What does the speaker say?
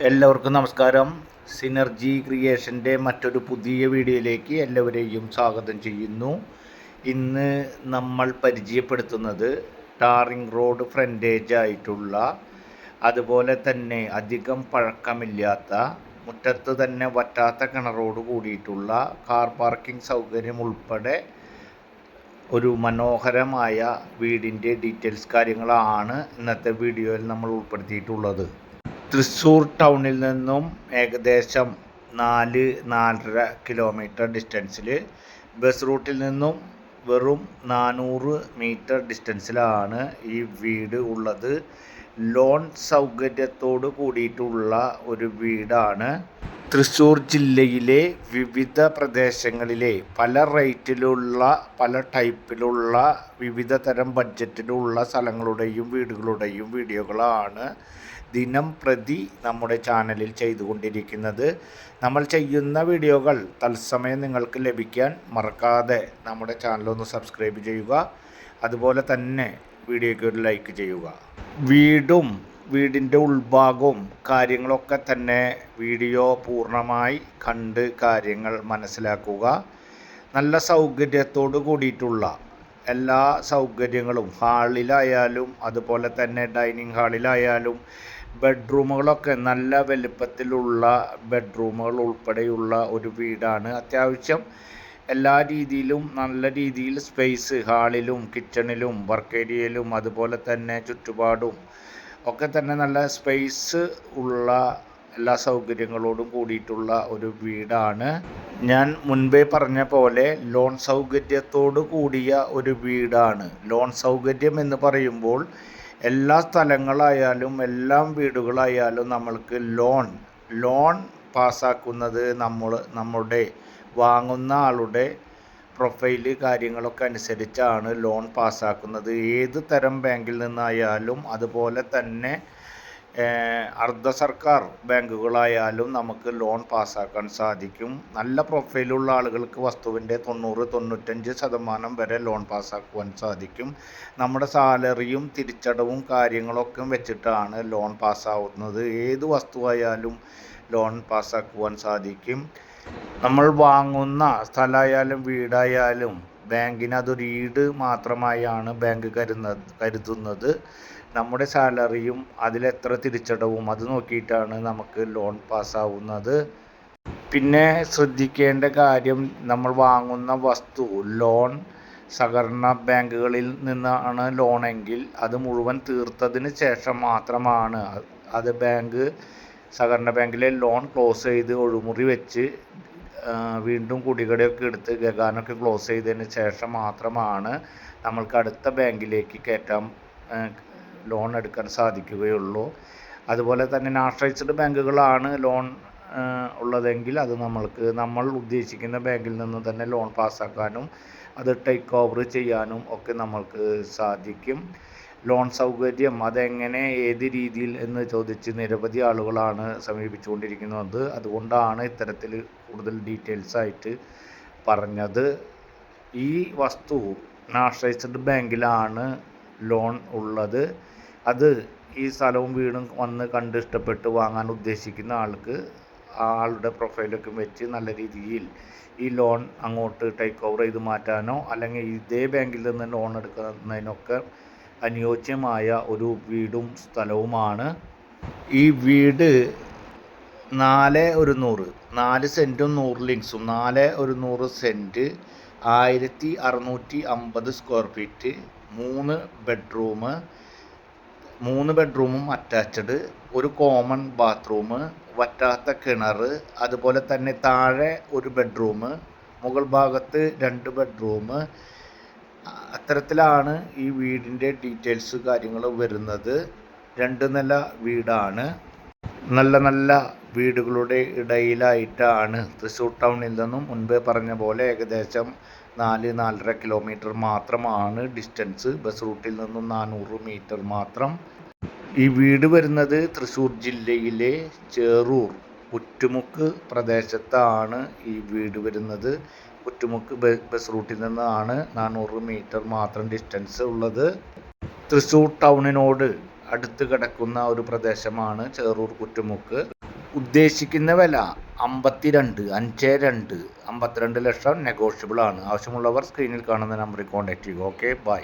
എല്ലാവർക്കും നമസ്കാരം. സിനർജി ക്രിയേഷന്റെ മറ്റൊരു പുതിയ വീഡിയോയിലേക്ക് എല്ലാവരെയും സ്വാഗതം ചെയ്യുന്നു. ഇന്ന് നമ്മൾ പരിചയപ്പെടുത്തുന്നത് ടാറിംഗ് റോഡ് ഫ്രണ്ടേജ് ആയിട്ടുള്ള അതുപോലെ തന്നെ അധികം പഴക്കമില്ലാത്ത മുറ്റത്ത് തന്നെ വറ്റാത്ത കിണറോട് കൂടിയിട്ടുള്ള കാർ പാർക്കിംഗ് സൗകര്യം ഉൾപ്പെടെ ഒരു മനോഹരമായ വീടിന്റെ ഡീറ്റെയിൽസ് കാര്യങ്ങളാണ് ഇന്നത്തെ വീഡിയോയിൽ നമ്മൾ ഉൾപ്പെടുത്തിയിട്ടുള്ളത്. തൃശ്ശൂർ ടൗണിൽ നിന്നും ഏകദേശം നാല് നാലര കിലോമീറ്റർ ഡിസ്റ്റൻസിൽ ബസ് റൂട്ടിൽ നിന്നും വെറും നാനൂറ് മീറ്റർ ഡിസ്റ്റൻസിലാണ് ഈ വീട് ഉള്ളത്. ലോൺ സൗകര്യത്തോട് കൂടിയിട്ടുള്ള ഒരു വീടാണ്. തൃശ്ശൂർ ജില്ലയിലെ വിവിധ പ്രദേശങ്ങളിലെ പല റേറ്റിലുള്ള പല ടൈപ്പിലുള്ള വിവിധ തരം ബഡ്ജറ്റിലുള്ള സ്ഥലങ്ങളുടെയും വീടുകളുടെയും വീഡിയോകളാണ് ദിനം പ്രതി നമ്മുടെ ചാനലിൽ ചെയ്തുകൊണ്ടിരിക്കുന്നത്. നമ്മൾ ചെയ്യുന്ന വീഡിയോകൾ തത്സമയം നിങ്ങൾക്ക് ലഭിക്കാൻ മറക്കാതെ നമ്മുടെ ചാനലൊന്ന് സബ്സ്ക്രൈബ് ചെയ്യുക. അതുപോലെ തന്നെ വീഡിയോയ്ക്ക് ഒരു ലൈക്ക് ചെയ്യുക. വീടും വീടിന്റെ ഉൾഭാഗവും കാര്യങ്ങളൊക്കെ തന്നെ വീഡിയോ പൂർണമായി കണ്ട് കാര്യങ്ങൾ മനസ്സിലാക്കുക. നല്ല സൗകര്യത്തോട് കൂടിയിട്ടുള്ള എല്ലാ സൗകര്യങ്ങളും ഹാളിലായാലും അതുപോലെ തന്നെ ഡൈനിങ് ഹാളിലായാലും ബെഡ്റൂമുകളൊക്കെ നല്ല വലുപ്പത്തിലുള്ള ബെഡ്റൂമുകൾ ഉൾപ്പെടെയുള്ള ഒരു വീടാണ് അത്യാവശ്യം. എല്ലാ രീതിയിലും നല്ല രീതിയിൽ സ്പേസ് ഹാളിലും കിച്ചണിലും വർക്ക് ഏരിയയിലും അതുപോലെ തന്നെ ചുറ്റുപാടും ഒക്കെ തന്നെ നല്ല സ്പേസ് ഉള്ള എല്ലാ സൗകര്യങ്ങളോടും കൂടിയിട്ടുള്ള ഒരു വീടാണ്. ഞാൻ മുൻപേ പറഞ്ഞ പോലെ ലോൺ സൗകര്യത്തോട് കൂടിയ ഒരു വീടാണ്. ലോൺ സൗകര്യം എന്ന് പറയുമ്പോൾ എല്ലാ സ്ഥലങ്ങളായാലും എല്ലാം വീടുകളായാലും നമ്മൾക്ക് ലോൺ ലോൺ പാസ്സാക്കുന്നത് നമ്മൾ നമ്മുടെ വാങ്ങുന്ന ആളുടെ പ്രൊഫൈൽ കാര്യങ്ങളൊക്കെ അനുസരിച്ചാണ് ലോൺ പാസ്സാക്കുന്നത് ഏത് തരം ബാങ്കിൽ നിന്നായാലും അതുപോലെ തന്നെ അർദ്ധ സർക്കാർ ബാങ്കുകളായാലും നമുക്ക് ലോൺ പാസ്സാക്കാൻ സാധിക്കും. നല്ല പ്രൊഫൈലുള്ള ആളുകൾക്ക് വസ്തുവിന്റെ തൊണ്ണൂറ് തൊണ്ണൂറ്റഞ്ച് ശതമാനം വരെ ലോൺ പാസ്സാക്കുവാൻ സാധിക്കും. നമ്മുടെ സാലറിയും തിരിച്ചടവും കാര്യങ്ങളൊക്കെ വെച്ചിട്ടാണ് ലോൺ പാസ്സാവുന്നത് ഏത് വസ്തുവായാലും ലോൺ പാസ്സാക്കുവാൻ സാധിക്കും. നമ്മൾ വാങ്ങുന്ന സ്ഥലമായാലും വീടായാലും ബാങ്കിന് അതൊരു ഈട് മാത്രമായാണ് ബാങ്ക് കരുന്ന കരുതുന്നത്. നമ്മുടെ സാലറിയും അതിലെത്ര തിരിച്ചടവും അത് നോക്കിയിട്ടാണ് നമുക്ക് ലോൺ പാസ്സാവുന്നത്. പിന്നെ ശ്രദ്ധിക്കേണ്ട കാര്യം നമ്മൾ വാങ്ങുന്ന വസ്തു ലോൺ സഹകരണ ബാങ്കുകളിൽ നിന്നാണ് ലോണെങ്കിൽ അത് മുഴുവൻ തീർത്തതിന് ശേഷം മാത്രമാണ് അത് ബാങ്ക് സഹകരണ ബാങ്കിലെ ലോൺ ക്ലോസ് ചെയ്ത് ഒഴിമുറി വെച്ച് വീണ്ടും കുടികടയൊക്കെ എടുത്ത് ഗഗാനൊക്കെ ക്ലോസ് ചെയ്തതിന് ശേഷം മാത്രമാണ് നമ്മൾക്ക് അടുത്ത ബാങ്കിലേക്ക് കയറ്റാൻ ലോൺ എടുക്കാൻ സാധിക്കുകയുള്ളൂ. അതുപോലെ തന്നെ നാഷണലൈസ്ഡ് ബാങ്കുകളാണ് ലോൺ ഉള്ളതെങ്കിൽ അത് നമ്മൾക്ക് നമ്മൾ ഉദ്ദേശിക്കുന്ന ബാങ്കിൽ നിന്ന് തന്നെ ലോൺ പാസ്സാക്കാനും അത് ടേക്ക് ഓവർ ചെയ്യാനും ഒക്കെ നമ്മൾക്ക് സാധിക്കും. ലോൺ സൗകര്യം അതെങ്ങനെ ഏത് രീതിയിൽ എന്ന് ചോദിച്ച് നിരവധി ആളുകളാണ് സമീപിച്ചുകൊണ്ടിരിക്കുന്നത്. അതുകൊണ്ടാണ് ഇത്തരത്തിൽ കൂടുതൽ ഡീറ്റെയിൽസ് ആയിട്ട് പറഞ്ഞത്. ഈ വസ്തു നാഷണലൈസ്ഡ് ബാങ്കിലാണ് ലോൺ ഉള്ളത്. അത് ഈ സ്ഥലവും വീടും വന്ന് കണ്ട് ഇഷ്ടപ്പെട്ട് വാങ്ങാൻ ഉദ്ദേശിക്കുന്ന ആൾക്ക് ആളുടെ പ്രൊഫൈലൊക്കെ വെച്ച് നല്ല രീതിയിൽ ഈ ലോൺ അങ്ങോട്ട് ടേക്ക് ഓവർ ചെയ്ത് മാറ്റാനോ അല്ലെങ്കിൽ ഇതേ ബാങ്കിൽ നിന്ന് ലോൺ എടുക്കുന്നതിനൊക്കെ അനുയോജ്യമായ ഒരു വീടും സ്ഥലവുമാണ്. ഈ വീട് നാല് ഒരു നൂറ് നാല് സെന്റും നൂറ് ലിങ്സും നാല് ഒരു നൂറ് സെന്റ് ആയിരത്തി അറുന്നൂറ്റി അമ്പത് സ്ക്വയർ ഫീറ്റ് മൂന്ന് ബെഡ്റൂം മൂന്ന് ബെഡ്റൂമും അറ്റാച്ച്ഡ് ഒരു കോമൺ ബാത്റൂം വറ്റാത്ത കിണർ അതുപോലെ തന്നെ താഴെ ഒരു ബെഡ്റൂം മുകൾ ഭാഗത്ത് രണ്ട് ബെഡ്റൂം അത്തരത്തിലാണ് ഈ വീടിന്റെ ഡീറ്റെയിൽസ് കാര്യങ്ങൾ വരുന്നത്. രണ്ട് നില വീടാണ്. നല്ല നല്ല വീടുകളുടെ ഇടയിലായിട്ടാണ് തൃശ്ശൂർ ടൗണിൽ നിന്നും മുൻപേ പറഞ്ഞ പോലെ ഏകദേശം നാല് നാലര കിലോമീറ്റർ മാത്രമാണ് ഡിസ്റ്റൻസ്. ബസ് റൂട്ടിൽ നിന്നും നാനൂറ് മീറ്റർ മാത്രം. ഈ വീട് വരുന്നത് തൃശ്ശൂർ ജില്ലയിലെ ചേറൂർ. കുറ്റുമുക്ക് പ്രദേശത്താണ് ഈ വീട് വരുന്നത്. പുറ്റുമുക്ക് ബസ് റൂട്ടിൽ നിന്നാണ് നാനൂറ് മീറ്റർ മാത്രം ഡിസ്റ്റൻസ് ഉള്ളത്. തൃശ്ശൂർ ടൗണിനോട് അടുത്ത് കിടക്കുന്ന ഒരു പ്രദേശമാണ് ചേറൂർ കുറ്റുമുക്ക് ഉദ്ദേശിക്കുന്ന വില അമ്പത്തിരണ്ട് അഞ്ച് രണ്ട് അമ്പത്തിരണ്ട് ലക്ഷം നെഗോഷ്യബിൾ ആണ്. ആവശ്യമുള്ളവർ സ്ക്രീനിൽ കാണുന്ന നമ്പറിൽ കോൺടാക്റ്റ് ചെയ്യുക. Okay bye